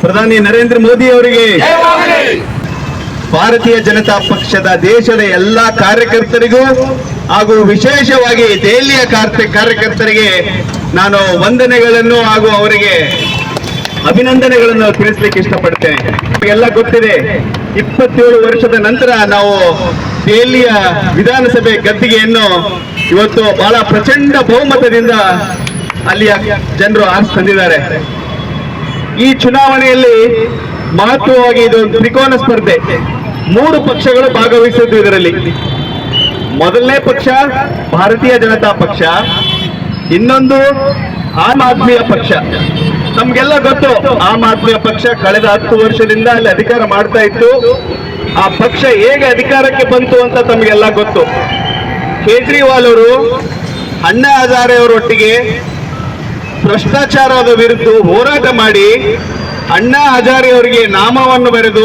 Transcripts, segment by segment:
ಪ್ರಧಾನಿ ನರೇಂದ್ರ ಮೋದಿ ಅವರಿಗೆ ಭಾರತೀಯ ಜನತಾ ಪಕ್ಷದ ದೇಶದ ಎಲ್ಲಾ ಕಾರ್ಯಕರ್ತರಿಗೂ ಹಾಗೂ ವಿಶೇಷವಾಗಿ ದೆಹಲಿಯ ಕಾರ್ಯ ಕಾರ್ಯಕರ್ತರಿಗೆ ನಾನು ವಂದನೆಗಳನ್ನು ಹಾಗೂ ಅವರಿಗೆ ಅಭಿನಂದನೆಗಳನ್ನು ತಿಳಿಸ್ಲಿಕ್ಕೆ ಇಷ್ಟಪಡ್ತೇನೆ. ಎಲ್ಲ ಗೊತ್ತಿದೆ ಇಪ್ಪತ್ತೇಳು ವರ್ಷದ ನಂತರ ನಾವು ದೆಹಲಿಯ ವಿಧಾನಸಭೆ ಗದ್ದಿಗೆಯನ್ನು ಇವತ್ತು ಬಹಳ ಪ್ರಚಂಡ ಬಹುಮತದಿಂದ ಅಲ್ಲಿಯ ಜನರು ಆರಿಸ್ ತಂದಿದ್ದಾರೆ ಈ ಚುನಾವಣೆಯಲ್ಲಿ ಮಹತ್ವವಾಗಿ ಇದೊಂದು ತ್ರಿಕೋನ ಸ್ಪರ್ಧೆ. ಮೂರು ಪಕ್ಷಗಳು ಭಾಗವಹಿಸಿದ್ದು ಇದರಲ್ಲಿ. ಮೊದಲನೇ ಪಕ್ಷ ಭಾರತೀಯ ಜನತಾ ಪಕ್ಷ, ಇನ್ನೊಂದು ಆಮ್ ಆದ್ಮಿಯ ಪಕ್ಷ. ನಮ್ಗೆಲ್ಲ ಗೊತ್ತು, ಆಮ್ ಆದ್ಮಿಯ ಪಕ್ಷ ಕಳೆದ ಹತ್ತು ವರ್ಷದಿಂದ ಅಲ್ಲಿ ಅಧಿಕಾರ ಮಾಡ್ತಾ ಇತ್ತು. ಆ ಪಕ್ಷ ಹೇಗೆ ಅಧಿಕಾರಕ್ಕೆ ಬಂತು ಅಂತ ತಮಗೆಲ್ಲ ಗೊತ್ತು. ಕೇಜ್ರಿವಾಲ್ ಅವರು, ಅಣ್ಣಾ ಹಜಾರೆ ಅವರೊಟ್ಟಿಗೆ ಭ್ರಷ್ಟಾಚಾರದ ವಿರುದ್ಧ ಹೋರಾಟ ಮಾಡಿ ಅಣ್ಣಾ ಹಜಾರೆ ಅವರಿಗೆ ನಾಮವನ್ನು ಬರೆದು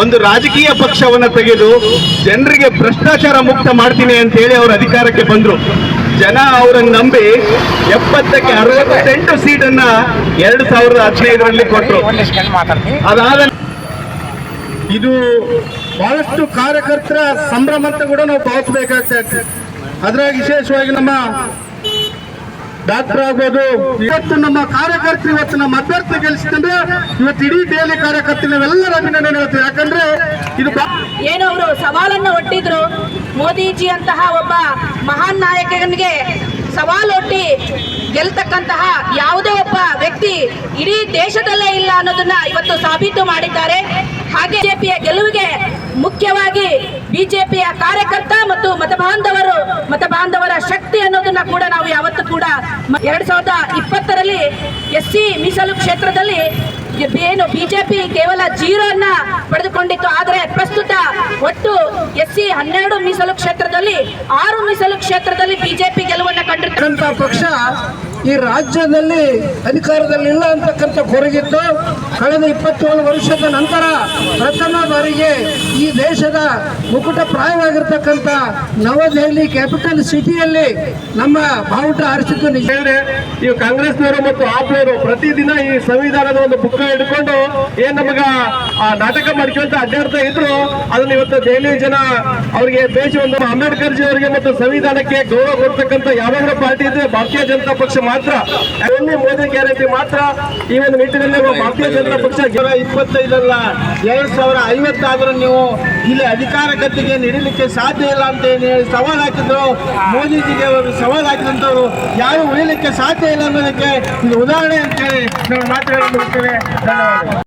ಒಂದು ರಾಜಕೀಯ ಪಕ್ಷವನ್ನು ತೆಗೆದು ಜನರಿಗೆ ಭ್ರಷ್ಟಾಚಾರ ಮುಕ್ತ ಮಾಡ್ತೀನಿ ಅಂತ ಹೇಳಿ ಅವರು ಅಧಿಕಾರಕ್ಕೆ ಬಂದರು. ಜನ ಅವರನ್ನು ನಂಬಿ ಎಪ್ಪತ್ತಕ್ಕೆ ಅರವತ್ತೆಂಟು ಸೀಟನ್ನ ಎರಡು ಸಾವಿರದ ಹದಿನೈದರಲ್ಲಿ ಕೊಟ್ಟರು ಅದಾದ ಇದು ಬಹಳಷ್ಟು ಕಾರ್ಯಕರ್ತರ ಸಂಭ್ರಮ ಅಂತ ಕೂಡ ನಾವು ಪಾವತಿಸಬೇಕಾಗ್ತದೆ ಅದ್ರಾಗ ವಿಶೇಷವಾಗಿ ನಮ್ಮ ಡಾಕ್ಟರ್ ಆಗ್ಬೋದು ಇವತ್ತು ನಮ್ಮ ಕಾರ್ಯಕರ್ತರು ಇವತ್ತು ನಮ್ಮ ಅಭ್ಯರ್ಥಿ ಗೆಲ್ಲಿಸಿದ್ರೆ ಇವತ್ತು ಇಡೀ ದೆಹಲಿ ಕಾರ್ಯಕರ್ತರು ನಾವೆಲ್ಲರ ಅಭಿನಂದನೆ ಹೇಳ್ತೀವಿ. ಯಾಕಂದ್ರೆ ಇದು ಏನು ಅವರು ಸವಾಲನ್ನ ಒಟ್ಟಿದ್ರು. ಮೋದಿಜಿ ಅಂತಹ ಒಬ್ಬ ಮಹಾನ್ ನಾಯಕನಿಗೆ ಸವಾಲು ಒಟ್ಟಿ ಗೆಲ್ತಕ್ಕಂತಹ ಯಾವುದೇ ಒಬ್ಬ ವ್ಯಕ್ತಿ ಇಡೀ ದೇಶದಲ್ಲೇ ಇಲ್ಲ ಅನ್ನೋದನ್ನ ಇವತ್ತು ಸಾಬೀತು ಮಾಡಿದ್ದಾರೆ. ಹಾಗೆ ಬಿಜೆಪಿಯ ಗೆಲುವಿಗೆ ಮುಖ್ಯವಾಗಿ ಬಿಜೆಪಿಯ ಕಾರ್ಯಕರ್ತ ಮತ್ತು ಮತಬಾಂಧವರು, ಮತಬಾಂಧವರ ಶಕ್ತಿ ಕೂಡ ನಾವು ಯಾವತ್ತೂ ಕೂಡ ಎರಡ್ ಸಾವಿರದ ಇಪ್ಪತ್ತರಲ್ಲಿ ಎಸ್ ಸಿ ಮೀಸಲು ಕ್ಷೇತ್ರದಲ್ಲಿ ಏನು ಬಿಜೆಪಿ ಕೇವಲ ಜೀರೋ ಅನ್ನ ಪಡೆದುಕೊಂಡಿತ್ತು. ಆದರೆ ಪ್ರಸ್ತುತ ಒಟ್ಟು ಎಸ್ ಸಿ ಹನ್ನೆರಡು ಮೀಸಲು ಕ್ಷೇತ್ರದಲ್ಲಿ ಆರು ಮೀಸಲು ಕ್ಷೇತ್ರದಲ್ಲಿ ಬಿಜೆಪಿ ಗೆಲುವನ್ನ ಕಂಡಿರ್ತಕ್ಕಂತ ಪಕ್ಷ ಈ ರಾಜ್ಯದಲ್ಲಿ ಅಧಿಕಾರದಲ್ಲಿ ಇಲ್ಲ ಅಂತಕ್ಕಂಥ ಕೊರಗಿತ್ತು ಕಳೆದ ಇಪ್ಪತ್ತೇಳು ವರ್ಷದ ನಂತರ ಪ್ರಥಮ ಬಾರಿಗೆ ಈ ದೇಶದ ಮುಕುಟ ಪ್ರಾಯವಾಗಿರ್ತಕ್ಕಂಥ ನವದೆಹಲಿ ಕ್ಯಾಪಿಟಲ್ ಸಿಟಿಯಲ್ಲಿ ನಮ್ಮ ಬಾವುಟ ಹರಿಸಿದ್ದು ನಿಜ. ಹೇಳಿದ್ರೆ ಈ ಕಾಂಗ್ರೆಸ್ನವರು ಮತ್ತು ಆಪ್ನವರು ಪ್ರತಿದಿನ ಈ ಸಂವಿಧಾನದ ಒಂದು ಬುಕ್ ಹಿಡ್ಕೊಂಡು ಏನ್ ನಮಗ ಆ ನಾಟಕ ಮಾಡ್ಕೊಂತ ಅಡ್ಡಾಡ್ತಾ ಇದ್ರು, ಅದನ್ನ ಇವತ್ತು ದೆಹಲಿ ಜನ ಅವರಿಗೆ ದೇಶ ಒಂದು ಅಂಬೇಡ್ಕರ್ ಜಿ ಅವರಿಗೆ ಮತ್ತು ಸಂವಿಧಾನಕ್ಕೆ ಗೌರವ ಕೊಡ್ತಕ್ಕಂಥ ಯಾವ್ಯಾವ ಪಾರ್ಟಿ ಇದೆ ಭಾರತೀಯ ಜನತಾ ಪಕ್ಷ ಮಾತ್ರ ಮೋದಿ ಗ್ಯಾರಂಟಿ ಮಾತ್ರ ಈ ಒಂದು ನಿಟ್ಟಿನಲ್ಲಿ ಭಾರತೀಯ ಜನತಾ ಪಕ್ಷ ಇಪ್ಪತ್ತೈದಲ್ಲ ಎರಡ್ ಸಾವಿರ ಐವತ್ತಾದ್ರೂ ನೀವು ಇಲ್ಲಿ ಅಧಿಕಾರ ಗದ್ದಿಗೆ ನೀಡಲಿಕ್ಕೆ ಸಾಧ್ಯ ಇಲ್ಲ ಅಂತ ಏನು ಹೇಳಿ ಸವಾಲು ಹಾಕಿದ್ರು, ಮೋದಿಜಿಗೆ ಅವರು ಸವಾಲು ಹಾಕಿದಂಥವ್ರು ಯಾರು ಉಳಿಲಿಕ್ಕೆ ಸಾಧ್ಯ ಇಲ್ಲ ಅನ್ನೋದಕ್ಕೆ ಇದು ಉದಾಹರಣೆ ಅಂತೇಳಿ ನಾವು ಮಾತನಾಡಿ ಧನ್ಯವಾದ